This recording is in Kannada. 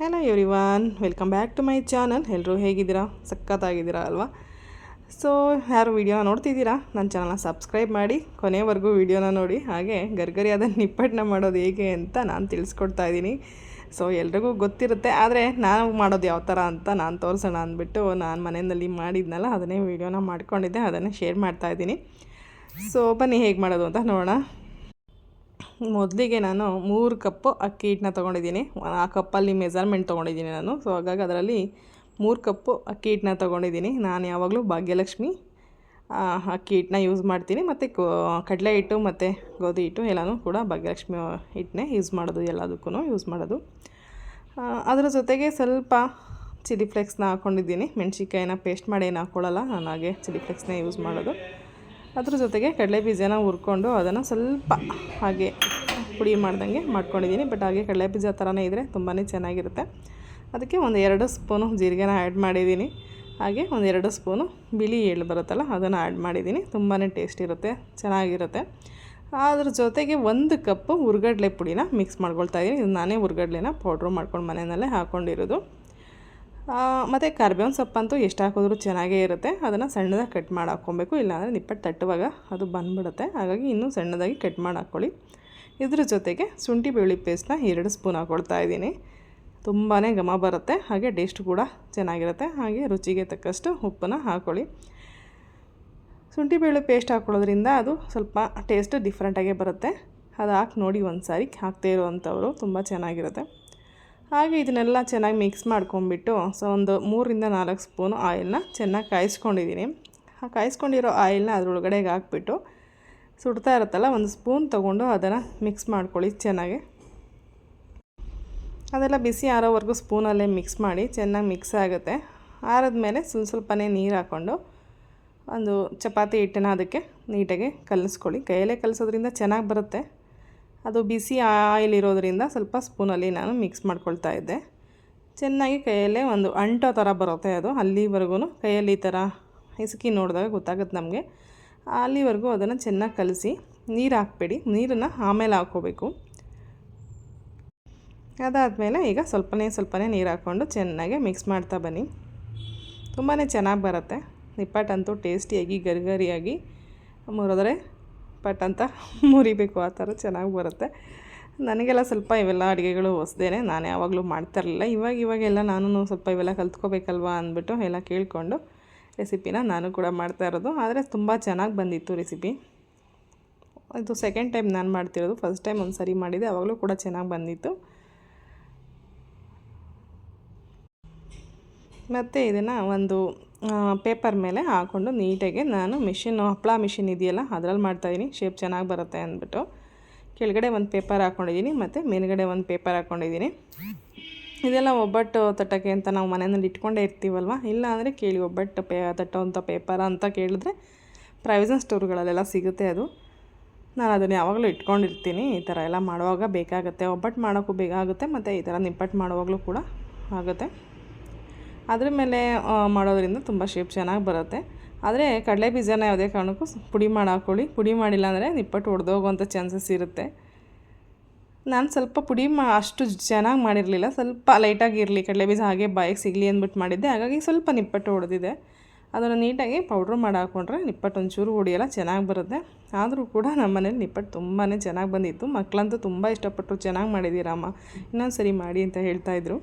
Hello everyone welcome back to my channel ಎಲ್ಲರೂ ಹೇಗಿದ್ದೀರಾ? ಸಖತ್ತಾಗಿದ್ದೀರಾ ಅಲ್ವಾ? ಸೊ ಯಾರು ವೀಡಿಯೋನ ನೋಡ್ತಿದ್ದೀರಾ? ನನ್ನ ಚಾನಲ್ನ ಸಬ್ಸ್ಕ್ರೈಬ್ ಮಾಡಿ, ಕೊನೆವರೆಗೂ ವೀಡಿಯೋನ ನೋಡಿ. ಹಾಗೆ ಗರ್ಗರಿಯಾದ ನಿಪ್ಪಟ್ಟನ ಮಾಡೋದು ಹೇಗೆ ಅಂತ ನಾನು ತಿಳಿಸ್ಕೊಡ್ತಾ ಇದ್ದೀನಿ. ಸೊ ಎಲ್ರಿಗೂ ಗೊತ್ತಿರುತ್ತೆ. ಆದರೆ ನಾನು ಮಾಡೋದು ಯಾವ ಥರ ಅಂತ ನಾನು ತೋರಿಸೋಣ ಅಂದ್ಬಿಟ್ಟು ನಾನು ಮನೆಯಲ್ಲಿ ಮಾಡಿದ್ನಲ್ಲ, ಅದನ್ನೇ ವೀಡಿಯೋನ ಮಾಡ್ಕೊಂಡಿದ್ದೆ, ಅದನ್ನೇ ಶೇರ್ ಮಾಡ್ತಾ ಇದ್ದೀನಿ. ಸೊ ಬನ್ನಿ ಹೇಗೆ ಮಾಡೋದು ಅಂತ ನೋಡೋಣ. ಮೊದಲಿಗೆ ನಾನು ಮೂರು ಕಪ್ಪು ಅಕ್ಕಿ ಹಿಟ್ಟನ್ನ ತೊಗೊಂಡಿದ್ದೀನಿ. ಆ ಕಪ್ಪಲ್ಲಿ ಮೆಜರ್ಮೆಂಟ್ ತೊಗೊಂಡಿದ್ದೀನಿ ನಾನು. ಸೊ ಹಾಗಾಗಿ ಅದರಲ್ಲಿ ಮೂರು ಕಪ್ಪು ಅಕ್ಕಿ ಹಿಟ್ಟನ್ನ ತೊಗೊಂಡಿದ್ದೀನಿ. ನಾನು ಯಾವಾಗಲೂ ಭಾಗ್ಯಲಕ್ಷ್ಮಿ ಅಕ್ಕಿ ಹಿಟ್ಟನ್ನ ಯೂಸ್ ಮಾಡ್ತೀನಿ. ಮತ್ತು ಕಡಲೆ ಹಿಟ್ಟು ಮತ್ತು ಗೋಧಿ ಹಿಟ್ಟು ಎಲ್ಲನೂ ಕೂಡ ಭಾಗ್ಯಲಕ್ಷ್ಮಿ ಹಿಟ್ಟನ್ನೇ ಯೂಸ್ ಮಾಡೋದು ಎಲ್ಲದಕ್ಕೂ ಯೂಸ್ ಮಾಡೋದು. ಅದರ ಜೊತೆಗೆ ಸ್ವಲ್ಪ ಚಿಲ್ಲಿ ಫ್ಲೆಕ್ಸ್ನ ಹಾಕ್ಕೊಂಡಿದ್ದೀನಿ ಮೆಣಸಿನ್ಕಾಯಿನ ಪೇಸ್ಟ್ ಮಾಡಿ ಏನು ಹಾಕ್ಕೊಳ್ಳಲ್ಲ ನಾನು ಹಾಗೆ ಚಿಲ್ಲಿ ಫ್ಲೇಕ್ಸ್ನ ಯೂಸ್ ಮಾಡೋದು. ಅದ್ರ ಜೊತೆಗೆ ಕಡಲೆ ಬೀಜನ ಹುರ್ಕೊಂಡು ಅದನ್ನು ಸ್ವಲ್ಪ ಹಾಗೆ ಪುಡಿ ಮಾಡ್ದಂಗೆ ಮಾಡ್ಕೊಂಡಿದ್ದೀನಿ. ಬಟ್ ಹಾಗೆ ಕಡಲೆ ಬೀಜ ಥರನೇ ಇದ್ದರೆ ತುಂಬಾ ಚೆನ್ನಾಗಿರುತ್ತೆ. ಅದಕ್ಕೆ ಒಂದು ಎರಡು ಸ್ಪೂನು ಜೀರಿಗೆನ ಆ್ಯಡ್ ಮಾಡಿದ್ದೀನಿ. ಹಾಗೆ ಒಂದು ಎರಡು ಸ್ಪೂನು ಬಿಳಿ ಎಳ್ಳು ಬರುತ್ತಲ್ಲ ಅದನ್ನು ಆ್ಯಡ್ ಮಾಡಿದ್ದೀನಿ. ತುಂಬಾ ಟೇಸ್ಟ್ ಇರುತ್ತೆ, ಚೆನ್ನಾಗಿರುತ್ತೆ. ಅದ್ರ ಜೊತೆಗೆ ಒಂದು ಕಪ್ಪು ಹುರ್ಗಡ್ಲೆ ಪುಡಿನ ಮಿಕ್ಸ್ ಮಾಡ್ಕೊಳ್ತಾ ಇದ್ದೀನಿ. ಇದು ನಾನೇ ಹುರ್ಗಡ್ಲೆನ ಪೌಡ್ರು ಮಾಡ್ಕೊಂಡು ಮನೆಯಲ್ಲೇ ಹಾಕ್ಕೊಂಡಿರೋದು ಮತ್ತು ಕರ್ಬೇವಿನ ಸೊಪ್ಪಂತೂ ಎಷ್ಟು ಹಾಕಿದ್ರು ಚೆನ್ನಾಗೇ ಇರುತ್ತೆ. ಅದನ್ನು ಸಣ್ಣದಾಗಿ ಕಟ್ ಮಾಡಿ ಹಾಕ್ಕೊಬೇಕು. ಇಲ್ಲಾಂದರೆ ನಿಪ್ಪಟ್ಟು ತಟ್ಟುವಾಗ ಅದು ಬಂದ್ಬಿಡುತ್ತೆ. ಹಾಗಾಗಿ ಇನ್ನೂ ಸಣ್ಣದಾಗಿ ಕಟ್ ಮಾಡಿ ಹಾಕ್ಕೊಳ್ಳಿ ಇದ್ರ ಜೊತೆಗೆ ಶುಂಠಿ ಬೆಳ್ಳಿ ಪೇಸ್ಟ್ನ ಎರಡು ಸ್ಪೂನ್ ಹಾಕ್ಕೊಳ್ತಾ ಇದ್ದೀನಿ. ತುಂಬಾ ಘಮ ಬರುತ್ತೆ. ಹಾಗೆ ಟೇಸ್ಟ್ ಕೂಡ ಚೆನ್ನಾಗಿರುತ್ತೆ. ಹಾಗೆ ರುಚಿಗೆ ತಕ್ಕಷ್ಟು ಉಪ್ಪನ್ನು ಹಾಕ್ಕೊಳ್ಳಿ ಶುಂಠಿ ಬೆಳ್ಳುಳ್ಳಿ ಪೇಸ್ಟ್ ಹಾಕ್ಕೊಳ್ಳೋದ್ರಿಂದ ಅದು ಸ್ವಲ್ಪ ಟೇಸ್ಟ್ ಡಿಫ್ರೆಂಟಾಗೇ ಬರುತ್ತೆ. ಅದು ಹಾಕಿ ನೋಡಿ ಒಂದು ಸಾರಿ ಹಾಕ್ತೇ ಇರುವಂಥವ್ರು ತುಂಬ ಚೆನ್ನಾಗಿರುತ್ತೆ. ಹಾಗೆ ಇದನ್ನೆಲ್ಲ ಚೆನ್ನಾಗಿ ಮಿಕ್ಸ್ ಮಾಡ್ಕೊಂಬಿಟ್ಟು ಸೊ ಒಂದು ಮೂರಿಂದ ನಾಲ್ಕು ಸ್ಪೂನು ಆಯಿಲ್ನ ಚೆನ್ನಾಗಿ ಕಾಯಿಸ್ಕೊಂಡಿದ್ದೀನಿ. ಆ ಕಾಯಿಸ್ಕೊಂಡಿರೋ ಆಯಿಲ್ನ ಅದರೊಳಗಡೆಗೆ ಹಾಕ್ಬಿಟ್ಟು ಸುಡ್ತಾ ಇರುತ್ತಲ್ಲ, ಒಂದು ಸ್ಪೂನ್ ತೊಗೊಂಡು ಅದನ್ನು ಮಿಕ್ಸ್ ಮಾಡ್ಕೊಳ್ಳಿ ಚೆನ್ನಾಗಿ. ಅದೆಲ್ಲ ಬಿಸಿ ಆರೋವರೆಗೂ ಸ್ಪೂನಲ್ಲೇ ಮಿಕ್ಸ್ ಮಾಡಿ ಚೆನ್ನಾಗಿ ಮಿಕ್ಸ್ ಆಗುತ್ತೆ. ಆರಿದ್ಮೇಲೆ ಸ್ವಲ್ಪ ಸ್ವಲ್ಪನೇ ನೀರು ಹಾಕ್ಕೊಂಡು ಒಂದು ಚಪಾತಿ ಹಿಟ್ಟನ್ನ ಅದಕ್ಕೆ ನೀಟಾಗಿ ಕಲಿಸ್ಕೊಳ್ಳಿ. ಕೈಯಲ್ಲೇ ಕಲಿಸೋದ್ರಿಂದ ಚೆನ್ನಾಗಿ ಬರುತ್ತೆ. ಅದು ಬಿಸಿ ಆಯಿಲ್ ಇರೋದರಿಂದ ಸ್ವಲ್ಪ ಸ್ಪೂನಲ್ಲಿ ನಾನು ಮಿಕ್ಸ್ ಮಾಡ್ಕೊಳ್ತಾ ಇದ್ದೆ. ಚೆನ್ನಾಗಿ ಕೈಯಲ್ಲೇ ಒಂದು ಅಂಟೋ ಥರ ಬರುತ್ತೆ ಅದು. ಅಲ್ಲಿವರೆಗೂ ಕೈಯಲ್ಲಿ ಈ ಥರ ಹಿಸುಕಿ ನೋಡಿದಾಗ ಗೊತ್ತಾಗುತ್ತೆ ನಮಗೆ. ಅಲ್ಲಿವರೆಗೂ ಅದನ್ನು ಚೆನ್ನಾಗಿ ಕಲಸಿ ನೀರು ಹಾಕ್ಬೇಡಿ. ನೀರನ್ನು ಆಮೇಲೆ ಹಾಕ್ಕೋಬೇಕು. ಅದಾದಮೇಲೆ ಈಗ ಸ್ವಲ್ಪನೇ ಸ್ವಲ್ಪನೇ ನೀರು ಹಾಕ್ಕೊಂಡು ಚೆನ್ನಾಗಿ ಮಿಕ್ಸ್ ಮಾಡ್ತಾ ಬನ್ನಿ. ತುಂಬಾ ಚೆನ್ನಾಗಿ ಬರುತ್ತೆ. ನಿಪ್ಪಟ್ಟಂತೂ ಟೇಸ್ಟಿಯಾಗಿ ಗರಿಗರಿಯಾಗಿ ಮುರಿದ್ರೆ ಪಟ್ ಅಂತ ಮುರಿಬೇಕು ಆ ಥರ ಚೆನ್ನಾಗಿ ಬರುತ್ತೆ. ನನಗೆಲ್ಲ ಸ್ವಲ್ಪ ಇವೆಲ್ಲ ಅಡುಗೆಗಳು ಹೊಸ್ದೇನೆ, ನಾನು ಯಾವಾಗಲೂ ಮಾಡ್ತಾ ಇರಲಿಲ್ಲ ಇವಾಗ ಇವಾಗೆಲ್ಲ ನಾನು ಸ್ವಲ್ಪ ಇವೆಲ್ಲ ಕಲ್ತ್ಕೋಬೇಕಲ್ವಾ ಅಂದ್ಬಿಟ್ಟು ಎಲ್ಲ ಕೇಳಿಕೊಂಡು ರೆಸಿಪಿನ ನಾನು ಕೂಡ ಮಾಡ್ತಾ ಇರೋದು. ಆದರೆ ತುಂಬ ಚೆನ್ನಾಗಿ ಬಂದಿತ್ತು ರೆಸಿಪಿ. ಇದು ಸೆಕೆಂಡ್ ಟೈಮ್ ನಾನು ಮಾಡ್ತಿರೋದು. ಫಸ್ಟ್ ಟೈಮ್ ಒಂದು ಸರಿ ಮಾಡಿದೆ ಆವಾಗಲೂ ಕೂಡ ಚೆನ್ನಾಗಿ ಬಂದಿತ್ತು. ಮತ್ತು ಇದನ್ನು ಒಂದು ಪೇಪರ್ ಮೇಲೆ ಹಾಕ್ಕೊಂಡು ನೀಟಾಗಿ ನಾನು ಮಿಷಿನ್ ಹಪ್ಪಳ ಮಿಷಿನ್ ಇದೆಯಲ್ಲ, ಅದರಲ್ಲಿ ಮಾಡ್ತಾಯಿದ್ದೀನಿ ಶೇಪ್ ಚೆನ್ನಾಗಿ ಬರುತ್ತೆ ಅಂದ್ಬಿಟ್ಟು. ಕೆಳಗಡೆ ಒಂದು ಪೇಪರ್ ಹಾಕ್ಕೊಂಡಿದ್ದೀನಿ ಮತ್ತು ಮೇಲುಗಡೆ ಒಂದು ಪೇಪರ್ ಹಾಕ್ಕೊಂಡಿದ್ದೀನಿ ಇದೆಲ್ಲ ಒಬ್ಬಟ್ಟು ತಟ್ಟಕ್ಕೆ ಅಂತ ನಾವು ಮನೆಯಲ್ಲಿ ಇಟ್ಕೊಂಡೇ ಇರ್ತೀವಲ್ವ? ಇಲ್ಲ ಅಂದರೆ ಕೇಳಿ, ಒಬ್ಬಟ್ಟು ಪೇ ತಟ್ಟೋವಂಥ ಪೇಪರ್ ಅಂತ ಕೇಳಿದ್ರೆ ಪ್ರೈವಿಸನ್ ಸ್ಟೋರ್ಗಳಲ್ಲೆಲ್ಲ ಸಿಗುತ್ತೆ ಅದು. ನಾನು ಅದನ್ನು ಯಾವಾಗಲೂ ಇಟ್ಕೊಂಡಿರ್ತೀನಿ, ಈ ಥರ ಎಲ್ಲ ಮಾಡುವಾಗ ಬೇಕಾಗುತ್ತೆ. ಒಬ್ಬಟ್ಟು ಮಾಡೋಕ್ಕೂ ಬೇಕಾಗುತ್ತೆ, ಮತ್ತು ಈ ಥರ ನಿಪ್ಪಟ್ಟು ಮಾಡುವಾಗಲೂ ಕೂಡ ಆಗುತ್ತೆ. ಅದ್ರ ಮೇಲೆ ಮಾಡೋದ್ರಿಂದ ತುಂಬ ಶೇಪ್ ಚೆನ್ನಾಗಿ ಬರುತ್ತೆ. ಆದರೆ ಕಡಲೆ ಬೀಜನ ಯಾವುದೇ ಕಾರಣಕ್ಕೂ ಪುಡಿ ಮಾಡಿ ಹಾಕ್ಕೊಳ್ಳಿ ಪುಡಿ ಮಾಡಿಲ್ಲ ಅಂದರೆ ನಿಪ್ಪಟ್ಟು ಒಡೆದೋಗುವಂಥ ಚಾನ್ಸಸ್ ಇರುತ್ತೆ. ನಾನು ಸ್ವಲ್ಪ ಪುಡಿ ಮಾ, ಅಷ್ಟು ಚೆನ್ನಾಗಿ ಮಾಡಿರಲಿಲ್ಲ. ಸ್ವಲ್ಪ ಲೈಟಾಗಿ ಇರಲಿ. ಕಡಲೆ ಬೀಜ ಹಾಗೆ ಬಾಯಿಗೆ ಸಿಗಲಿ ಅಂದ್ಬಿಟ್ಟು ಮಾಡಿದ್ದೆ. ಹಾಗಾಗಿ ಸ್ವಲ್ಪ ನಿಪ್ಪಟ್ಟು ಹೊಡೆದಿದೆ ಅದನ್ನು ನೀಟಾಗಿ ಪೌಡ್ರ್ ಮಾಡಿ ಹಾಕ್ಕೊಂಡ್ರೆ ನಿಪ್ಪಟ್ಟು ಒಂಚೂರು ಹೊಡಿಯಲ್ಲ ಚೆನ್ನಾಗಿ ಬರುತ್ತೆ. ಆದರೂ ಕೂಡ ನಮ್ಮ ಮನೇಲಿ ನಿಪ್ಪಟ್ಟು ತುಂಬಾ ಚೆನ್ನಾಗಿ ಬಂದಿತ್ತು. ಮಕ್ಕಳಂತೂ ತುಂಬ ಇಷ್ಟಪಟ್ಟರು ಚೆನ್ನಾಗಿ ಮಾಡಿದ್ದೀರಮ್ಮ. ಇನ್ನೊಂದು ಸರಿ ಮಾಡಿ ಅಂತ ಹೇಳ್ತಾಯಿದ್ರು